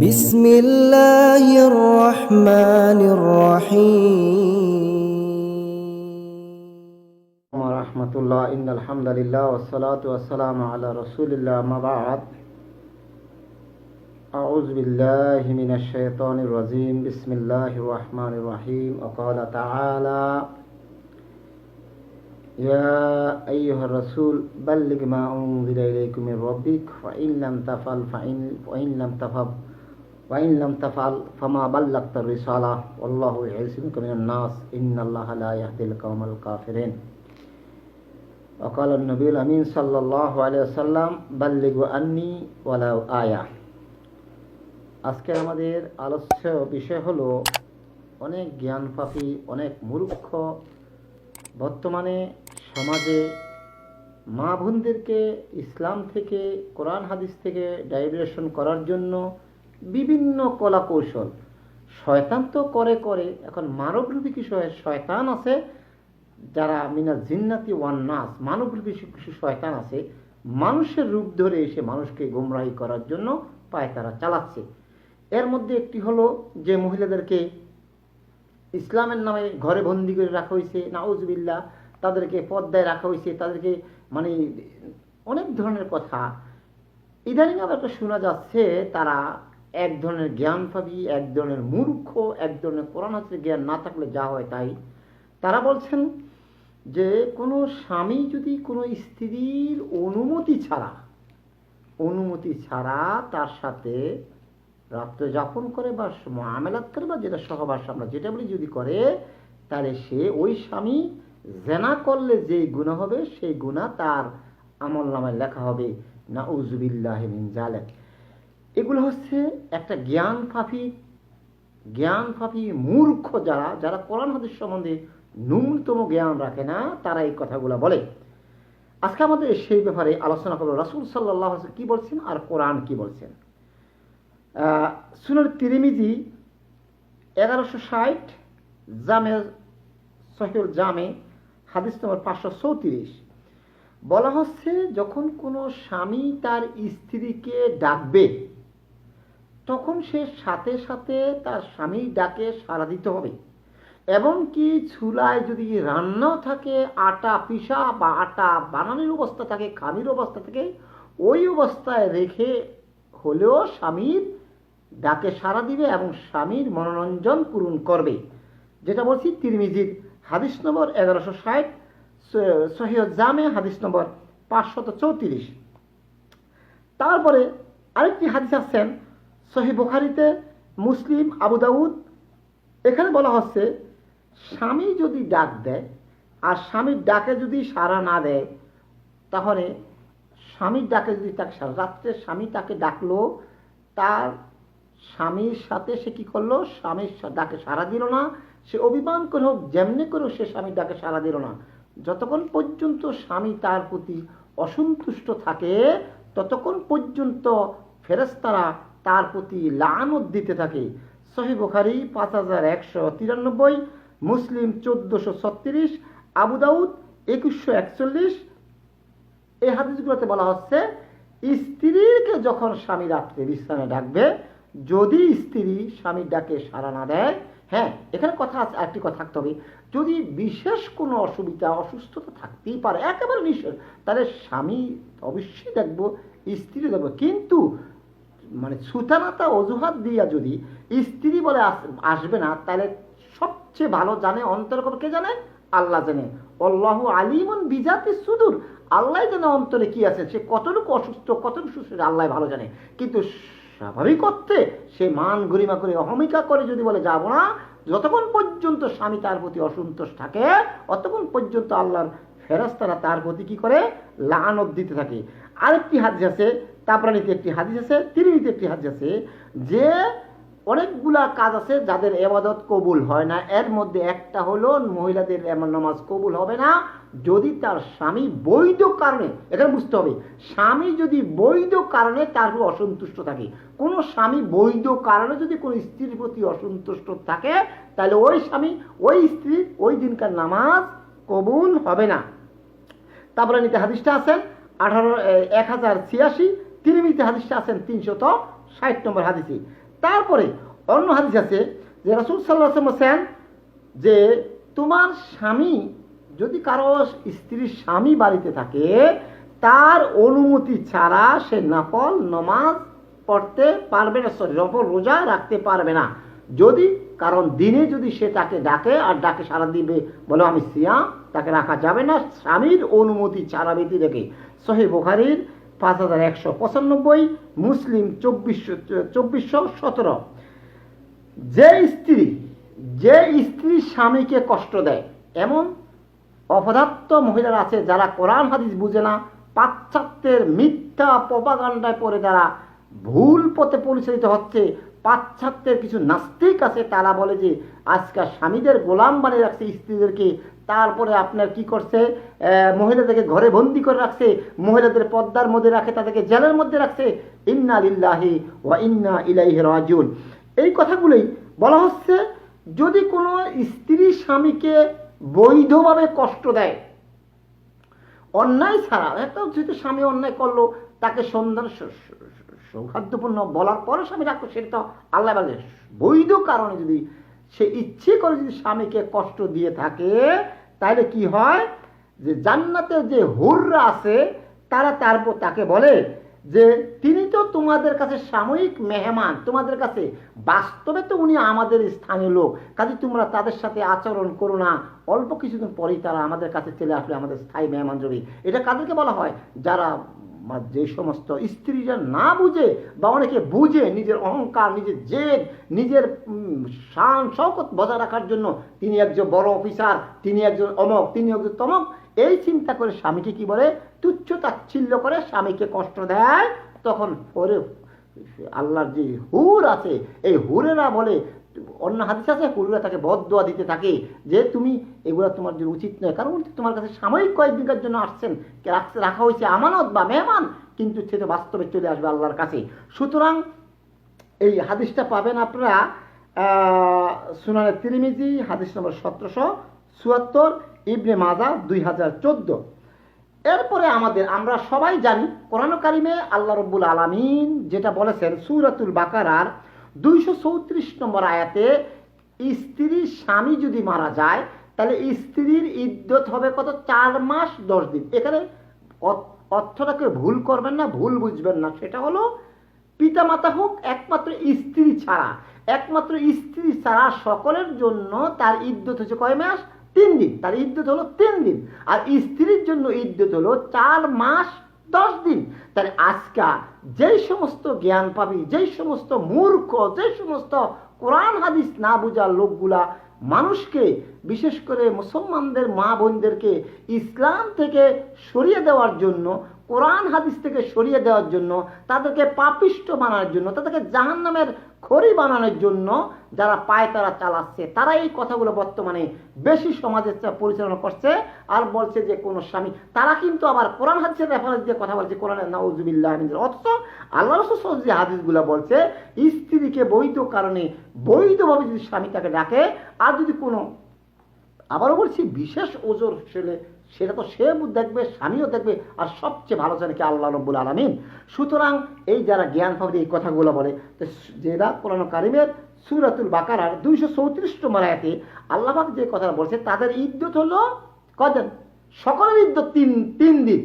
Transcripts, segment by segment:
بسم الله الرحمن الرحيم ورحمة الله إن الحمد لله والصلاة والسلام على رسول الله ما بعد أعوذ بالله من الشيطان الرجيم بسم الله الرحمن الرحيم وقال تعالى يا أيها الرسول بلغ ما أنزل إليكم من ربك فإن لم تفعل فإن, وإن لم تفعل وإن لم تفعل فما بلغت الرسالة والله يعصمك من الناس إن الله لا يهدي القوم الكافرين وقال النبي الأمين صلى الله عليه وسلم بلغوا أني ولو آية আজকে আমাদের আলোচ্য বিষয় হলো অনেক জ্ঞান পাপী অনেক মূর্খ বর্তমানে সমাজে মা বোনদেরকে ইসলাম থেকে কোরআন হাদিস থেকে ডাইভার্সন করার জন্য বিভিন্ন কলা কৌশল শয়তান তো করে করে, এখন মানবরূপী কিছু শয়তান আছে, যারা মিনা জিন্নাতি ওয়ান নাস, মানবরূপী কিছু শয়তান আছে, মানুষের রূপ ধরে এসে মানুষকে গোমরাহি করার জন্য পায় তারা চালাচ্ছে। এর মধ্যে একটি হলো যে মহিলাদেরকে ইসলামের নামে ঘরে বন্দি করে রাখা হয়েছে নাউজবিল্লা তাদেরকে পদ্মায় রাখা হয়েছে, তাদেরকে মানে অনেক ধরনের কথা। ইদানিং আবার শোনা যাচ্ছে, তারা এক ধরনের জ্ঞান পাবি, এক ধরনের মূর্খ, এক ধরনের কোরআন হাতের জ্ঞান না থাকলে যা হয় তাই। তারা বলছেন যে, কোনো স্বামী যদি কোনো স্ত্রীর অনুমতি ছাড়া অনুমতি ছাড়া তার সাথে রাত্রে যাপন করে বা আমেলাত করে বা যেটা সহবাস আমরা যেটা বলি যদি করে, তাহলে সে ওই স্বামী জেনা করলে যে গুণা হবে, সেই গুণা তার আমল নামায় লেখা হবে। না উজুবিল্লাহ জালেক এগুলো হচ্ছে একটা জ্ঞান ফাফি জ্ঞান ফাফি মূর্খ যারা যারা কোরআন হাদিস সম্বন্ধে ন্যূনতম জ্ঞান রাখে না, তারা এই কথাগুলো বলে। আজকে আমাদের সেই ব্যাপারে আলোচনা করব। রাসুল সাল্লাহ কি বলছেন আর কোরআন কি বলছেন? সুনার তিরিমিজি এগারোশো ষাট, জামে সহিউল জামে, হাদিস নম্বর পাঁচশো চৌত্রিশ। বলা হচ্ছে যখন কোনো স্বামী তার স্ত্রীকে ডাকবে তখন সে সাথে সাথে তার স্বামীর ডাকে সাড়া দিতে হবে। এবং কি চুলায় যদি রান্নাও থাকে, আটা পিসা বা আটা বানানোর অবস্থা থাকে, খামির অবস্থা থাকে, ওই অবস্থায় রেখে হলেও স্বামীর ডাকে সাড়া দিবে এবং স্বামীর মনোরঞ্জন পূরণ করবে। যেটা বলছি তিরমিজির হাদিস নম্বর এগারোশো ষাট সহিয় জামে হাদিস নম্বর পাঁচশত চৌত্রিশ। তারপরে আরেকটি হাদিস আসছেন সহি বুখারিতে, মুসলিম, আবু দাউদ, এখানে বলা হচ্ছে, স্বামী যদি ডাক দেয়, আর স্বামীর ডাকে যদি সাড়া না দেয়, তাহলে স্বামীর ডাকে যদি তাকে সারা রাত্রে স্বামী তাকে ডাকলো, তার স্বামীর সাথে সে কী করল? স্বামীর ডাকে সাড়া দিল না, সে অভিমান করে হোক, যেমনি করে সে স্বামীর ডাকে সাড়া দিল না। যতক্ষণ পর্যন্ত স্বামী তার প্রতি অসন্তুষ্ট থাকে, ততক্ষণ পর্যন্ত ফেরেস্তারা তার প্রতি লানত দিতে থাকে। সহি বুখারি পাঁচ হাজার একশো তিরানব্বই, মুসলিম চোদ্দোশো ছত্রিশ আবুদাউদ একুশশো একচল্লিশ। এই হাদিসগুলোতে বলা হচ্ছে, স্ত্রীকে যখন স্বামী রাত্রে বিশ্রামে ডাকবে যদি স্ত্রী স্বামীর ডাকে সাড়া না দেয় হ্যাঁ এখানে কথা আছে একটি কথা থাকতে হবে। যদি বিশেষ কোনো অসুবিধা, অসুস্থতা থাকতেই পারে, একেবারে নিশ্চয় তাহলে স্বামী অবশ্যই দেখব স্ত্রী দেখব। কিন্তু মানে সুতানাতা অজুহাত দিয়া যদি স্ত্রী বলে আসবে না, তাহলে সবচেয়ে ভালো জানে অন্তর কে জানে? আল্লাহ জানে। অল্লাহ আলিমন বিজাতি সুদূর। আল্লাহ জানে অন্তরে কি আছে, সে কতটুকু অসুস্থ, কতটুকু সুস্থ আল্লাহ ভালো জানে। কিন্তু স্বাভাবিক অর্থে সে মান গরিমা করে, অহমিকা করে যদি বলে, যাব না। যতক্ষণ পর্যন্ত স্বামী তার প্রতি অসন্তোষ থাকে, অতক্ষণ পর্যন্ত আল্লাহর ফেরাস্তারা তার প্রতি কি করে? লানত দিতে থাকে। আরেকটি হাদিস আছে তাপরানিতে একটি হাদিস আছে তিরিমিতে একটি হাদিস আছে, যে অনেকগুলা কাজ আছে যাদের এবাদত কবুল হয় না। এর মধ্যে একটা হলো মহিলাদের নামাজ কবুল হবে না, যদি তার স্বামী বৈধ কারণে, এখানে বুঝতে হবে, স্বামী যদি বৈধ কারণে তার অসন্তুষ্ট থাকে। কোনো স্বামী বৈধ কারণে যদি কোনো স্ত্রীর প্রতি অসন্তুষ্ট থাকে, তাহলে ওই স্বামী, ওই স্ত্রীর ওই দিনকার নামাজ কবুল হবে না। তারপরে নিতে হাদিসটা আছেন আঠারো এক হাজার ছিয়াশি তিরমিতে হাদিসটা আছেন তিনশত ষাট নম্বর হাদিসি। তারপরে অন্য হাদিস আছে যে রসুল সাল্লাহ বলছেন যে তোমার স্বামী যদি কারও স্ত্রীর স্বামী বাড়িতে থাকে, তার অনুমতি ছাড়া সে নাফল নমাজ পড়তে পারবে না সরি নফল রোজা রাখতে পারবে না। যদি, কারণ দিনে যদি সে তাকে ডাকে আর ডাকে সারা দিবে বলো আমি সিয়াম, তাকে রাখা যাবে না, স্বামীর অনুমতি ছাড়া ব্যতি রেখে সহি বুখারির পাঁচ হাজার একশো পঁচানব্বই, মুসলিম চব্বিশশো চব্বিশশো সতেরো। যে স্ত্রী যে স্ত্রী স্বামীকে কষ্ট দেয়, এমন অপদার্থ মহিলারা আছে যারা কোরআন, হাদিস বুঝে না, পাশ্চাত্যের মিথ্যা প্রপাগান্ডায় পড়ে যারা ভুল পথে পরিচালিত হচ্ছে। পাশ্চাত্যের কিছু নাস্তিক আছে, তারা বলে যে আজকাল স্বামীদের গোলাম বানিয়ে রাখছে স্ত্রীদেরকে। তারপরে আপনার কি করছে মহিলাদেরকে ঘরে বন্দি করে রাখছে, মহিলাদের পর্দার মধ্যে রাখে, তাদেরকে জেলের মধ্যে রাখছে। ইন্না লিল্লাহি ওয়া ইন্না ইলাইহি রাজিউন। এই কথাগুলোই বলা হচ্ছে, যদি কোনো স্ত্রী স্বামীকে বৈধভাবে কষ্ট দেয়, অন্যায় ছাড়া, একটা যেহেতু স্বামী অন্যায় করল, তাকে সন্ধান সৌহার্দ্যপূর্ণ বলার পরে স্বামী রাখল সেটা তো আল্লাহ বৈধ কারণে যদি সে ইচ্ছে করে যদি স্বামীকে কষ্ট দিয়ে থাকে তাহলে কি হয়? যে জান্নাতের যে হুররা আছে, তারা তারপর তাকে বলে যে, তিনি তো তোমাদের কাছে সাময়িক মেহমান, তোমাদের কাছে বাস্তবে তো উনি আমাদের স্থানীয় লোক। কাজে তোমরা তাদের সাথে আচরণ করো না। অল্প কিছুদিন পরেই তারা আমাদের কাছে চলে আসলে আমাদের স্থায়ী মেহমান জমি এটা কাদেরকে বলা হয়? যারা যে সমস্ত স্ত্রীরা না বুঝে বা অনেকে বুঝে নিজের অহংকার, নিজের জেদ, নিজের শান, শওকত বজায় রাখার জন্য তিনি একজন বড় অফিসার, তিনি একজন অমক, তিনি একজন তমক, এই চিন্তা করে স্বামীকে কি বলে? তুচ্ছ তাচ্ছিল্য করে স্বামীকে কষ্ট দেয়। তখন পরে আল্লাহর যে হুর আছে, এই হুরেরা বলে অন্য হাদিস আছে হুরেরা তাকে বদদোয়া দিতে থাকে যে তুমি এগুলো তোমার জন্য উচিত নয়। কারণ তোমার কাছে সাময়িক কয়েকদিনের জন্য আসছেন রাখা হয়েছে আমানত বা মেহমান, কিন্তু সে তো বাস্তবে চলে আসবে আল্লাহর কাছে। সুতরাং এই হাদিসটা পাবেন আপনারা সুনানের তিরিমিজি, হাদিস নম্বর সতেরোশো চুয়াত্তর, ইবনে মাজা দুই হাজার চোদ্দ। এরপরে আমাদের, আমরা সবাই জানি, কোরআন কারিমে আল্লাহ রব্বুল আলামিন যেটা বলেছেন, সুরাতুল বাকারার দুইশো চৌত্রিশ নম্বর আয়াতে, স্ত্রীর স্বামী যদি মারা যায়, তাহলে স্ত্রীর ইদ্যত হবে কত? চার মাস দশ দিন। এখানে অর্থটাকে ভুল করবেন না, ভুল বুঝবেন না। সেটা হলো, পিতামাতা হোক, একমাত্র স্ত্রী ছাড়া। একমাত্র স্ত্রী ছাড়া সকলের জন্য তার ইদ্যত হচ্ছে কয় মাস? তিন দিন। তার ইদ্যত হলো তিন দিন। আর স্ত্রীর জন্য ইদ্যত হলো চার মাস দশ দিন। তাহলে আজকা যেই সমস্ত জ্ঞান পাবি যেই সমস্ত মূর্খ, যে সমস্ত কোরআন হাদিস না বোঝার লোকগুলা, মানুষকে, বিশেষ করে মুসলমানদের মা বোনদেরকে ইসলাম থেকে সরিয়ে দেওয়ার জন্য কোরআন হাদিস থেকে সরিয়ে দেওয়ার জন্য, তাদেরকে পাপিষ্ট বানানোর জন্য, তাদেরকে জাহান্নামের খড়ি বানানোর জন্য যারা পায় তারা চালাচ্ছে তারা এই কথাগুলো বর্তমানে বেশি সমাজের পরিচালনা করছে আর বলছে যে কোন স্বামী, তারা কিন্তু আবার কোরআন হাদিসের রেফারেন্স দিয়ে কথা বলছে কোরআনের নাউজুবিল্লাহ। অথচ আল্লাহ রসুল যে হাদিসগুলো বলছে, স্ত্রীকে বৈধ কারণে, বৈধভাবে যদি স্বামী তাকে ডাকে, আর যদি কোনো, আবারও বলছি বিশেষ ওজোর ছেলে সেটা তো সে দেখবে, স্বামীও দেখবে, আর সবচেয়ে ভালো জানে কি আল্লাহ রব্বুল আলমিন। সুতরাং এই যারা জ্ঞান ভাবে এই কথাগুলো বলে, তো যেটা পুরানো কারিমের সুরাতুল বাকারার দুইশো চৌত্রিশ মারায়াতে আল্লাহবাক যে কথা বলছে, তাদের ইদ্যত হলো কদিন সকলের ইদ্যত তিন তিন দিন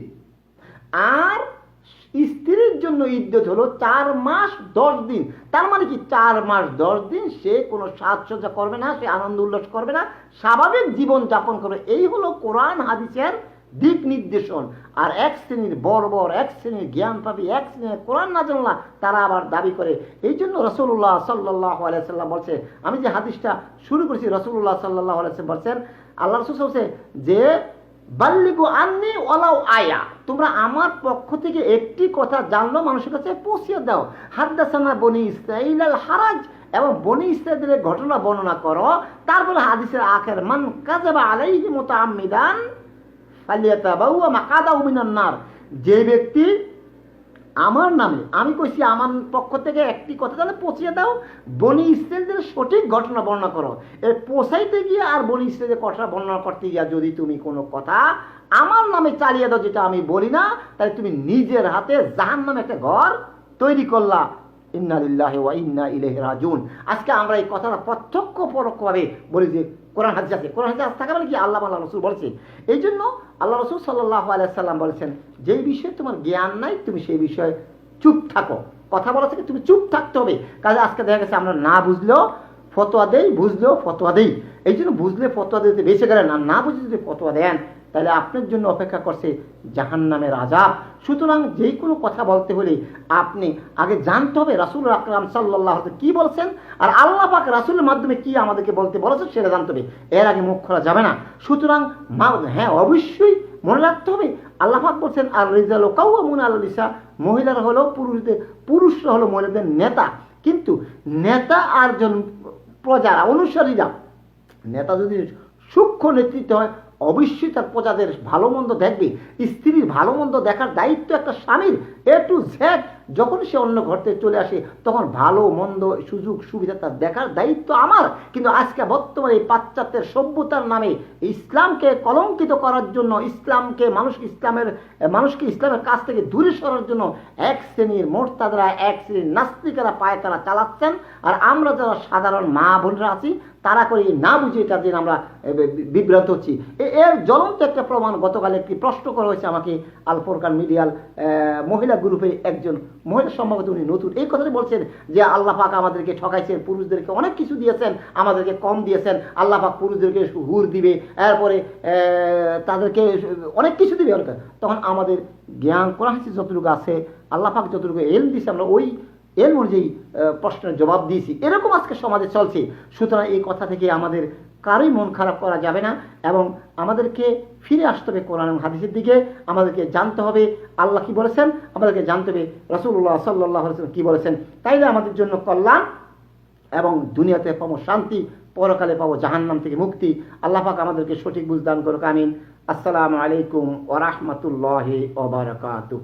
আর স্ত্রীর জন্য ইদ্যত হলো চার মাস দশ দিন। তার মানে কি চার মাস দশ দিন সে কোনো সাজসজ্জা করবে না, সে আনন্দ উল্লাস করবে না, স্বাভাবিক জীবন যাপন করবে। এই হলো কোরআন হাদিসের দিক নির্দেশন। আর এক শ্রেণির বড় বড়, এক শ্রেণির জ্ঞান পাবি, এক শ্রেণির কোরআন না জানলা, তারা আবার দাবি করে। এই জন্য রসুল্লাহ সাল্লাহ আলাইসাল্লাম বলছে, আমি যে হাদিসটা শুরু করেছি রসুল্লাহ সাল্লাহ আলাইসাল্লাম বলছেন আল্লাহ রসুল বলছে যে, বাল্লিগু আন্নি ওলাও আয়া। তোমরা আমার পক্ষ থেকে একটি কথা জানলো মানুষের কাছে, পৌঁছিয়ে দাও। হাদ্দাসানা বনি ইসরাইল আল হারাজ এবং বনি ইসরাইলের ঘটনা বর্ণনা করো। তারপরে হাদিসের আখের, মান কাজাবা আলাইহি মতো আমিদান নার। যে ব্যক্তি আমার নামে, আমি কইছি আমার পক্ষ থেকে একটি কথা, তাহলে পৌঁছিয়ে দাও। বনি ইসরায়েলদের সঠিক ঘটনা বর্ণনা করো। এর পৌঁছাইতে গিয়ে আর বনি ইসরায়েলের কথা বর্ণনা করতে গিয়ে যদি তুমি কোনো কথা আমার নামে চালিয়ে দাও যেটা আমি বলি না, তাহলে তুমি নিজের হাতে জাহান নামে একটা ঘর তৈরি করলা। ইন্না লিল্লাহি ওয়া রাজিউন। আজকে আমরা এই কথাটা প্রত্যক্ষ পরোক্ষভাবে বলি যে কোরআন হাদিস আছে। কোরআন হাদিস থাকা মানে কি? আল্লাহ আল্লাহ রসুল বলছে। এই জন্য আল্লাহ রসুল সাল্লাহ আলাইসাল্লাম বলেছেন, যেই বিষয়ে তোমার জ্ঞান নাই, তুমি সেই বিষয়ে চুপ থাকো। কথা বলা থেকে তুমি চুপ থাকতে হবে। কাজে আজকে দেখা গেছে আমরা না বুঝলেও ফতোয়া দেই, বুঝলেও ফতোয়া দেই। এই জন্য বুঝলে ফতোয়া দিতে বেঁচে গেলেন আর না বুঝলে যদি ফতোয়া দেন তাহলে আপনার জন্য অপেক্ষা করছে জাহান নামের আজাব সুতরাং যেই কোনো কথা বলতে হলে আপনি আগে জানতে হবে রাসুল আকরাম সাল্লাহ কি বলছেন আর আল্লাহ পাক রাসুলের মাধ্যমে কি আমাদেরকে বলতে বলেছেন সেটা জানতে হবে। এর আগে মুখ খোলা যাবে না। সুতরাং হ্যাঁ অবশ্যই মনে রাখতে হবে। আল্লাহ পাক বলছেন, আর রিজাল কাউমুন আল নিসা। মহিলারা হলো পুরুষদের পুরুষরা হলো মহিলাদের নেতা। কিন্তু নেতা আর জন প্রজারা, অনুসারীরা নেতা যদি সূক্ষ্ম নেতৃত্ব হয় অবশ্যই তার প্রজাদের ভালো মন্দ দেখবে। স্ত্রীর ভালো মন্দ দেখার দায়িত্ব একটা স্বামীর। এ টু জ্যাড যখন সে অন্য ঘর থেকে চলে আসে তখন ভালো মন্দ সুযোগ সুবিধা তার দেখার দায়িত্ব আমার। কিন্তু আজকে বর্তমানে এই পাশ্চাত্যের সভ্যতার নামে ইসলামকে কলঙ্কিত করার জন্য ইসলামকে মানুষ ইসলামের মানুষকে ইসলামের কাছ থেকে দূরে সরার জন্য এক শ্রেণির মোরতাদরা এক শ্রেণির নাস্তিকেরা পায় তারা চালাচ্ছেন। আর আমরা যারা সাধারণ মা বোনরা আছি তারা করে না বুঝে এটা দিয়ে আমরা বিভ্রান্ত হচ্ছি। এর জ্বলন্ত একটা প্রমাণ গতকাল একটি প্রশ্ন করা হয়েছে আমাকে আলফরকান মিডিয়াল আহ, মহিলা গ্রুপের একজন মহিলা সম্ভবত উনি নতুন। এই কথাটি বলছেন যে আল্লাহ পাক আমাদেরকে ঠকাইছেন, পুরুষদেরকে অনেক কিছু দিয়েছেন, আমাদেরকে কম দিয়েছেন, আল্লাহ পাক পুরুষদেরকে হুর দিবে, এরপরে তাদেরকে অনেক কিছু দিবে তখন আমাদের জ্ঞান, কোরআন, হাদিস যতটুকু আছে, আল্লাহ পাক যতটুকু এল দিয়েছে, আমরা ওই এর অনুযায়ী প্রশ্নের জবাব দিয়েছি। এরকম আজকে সমাজে চলছে। সুতরাং এই কথা থেকে আমাদের কারোই মন খারাপ করা যাবে না এবং আমাদেরকে ফিরে আসতে হবে কোরআন এবং হাদিসের দিকে। আমাদেরকে জানতে হবে আল্লাহ কি বলেছেন, আমাদেরকে জানতে হবে রসুল্লাহ সাল্লাহ কি বলেছেন। তাইলে আমাদের জন্য কল্যাণ এবং দুনিয়াতে পাবো শান্তি, পরকালে পাবো জাহান্নাম থেকে মুক্তি। আল্লাহ পাক আমাদেরকে সঠিক বুঝদান করুক, আমিন। আসসালামু আলাইকুম ওরহমতুল্লাহ ওবরাকাতুহ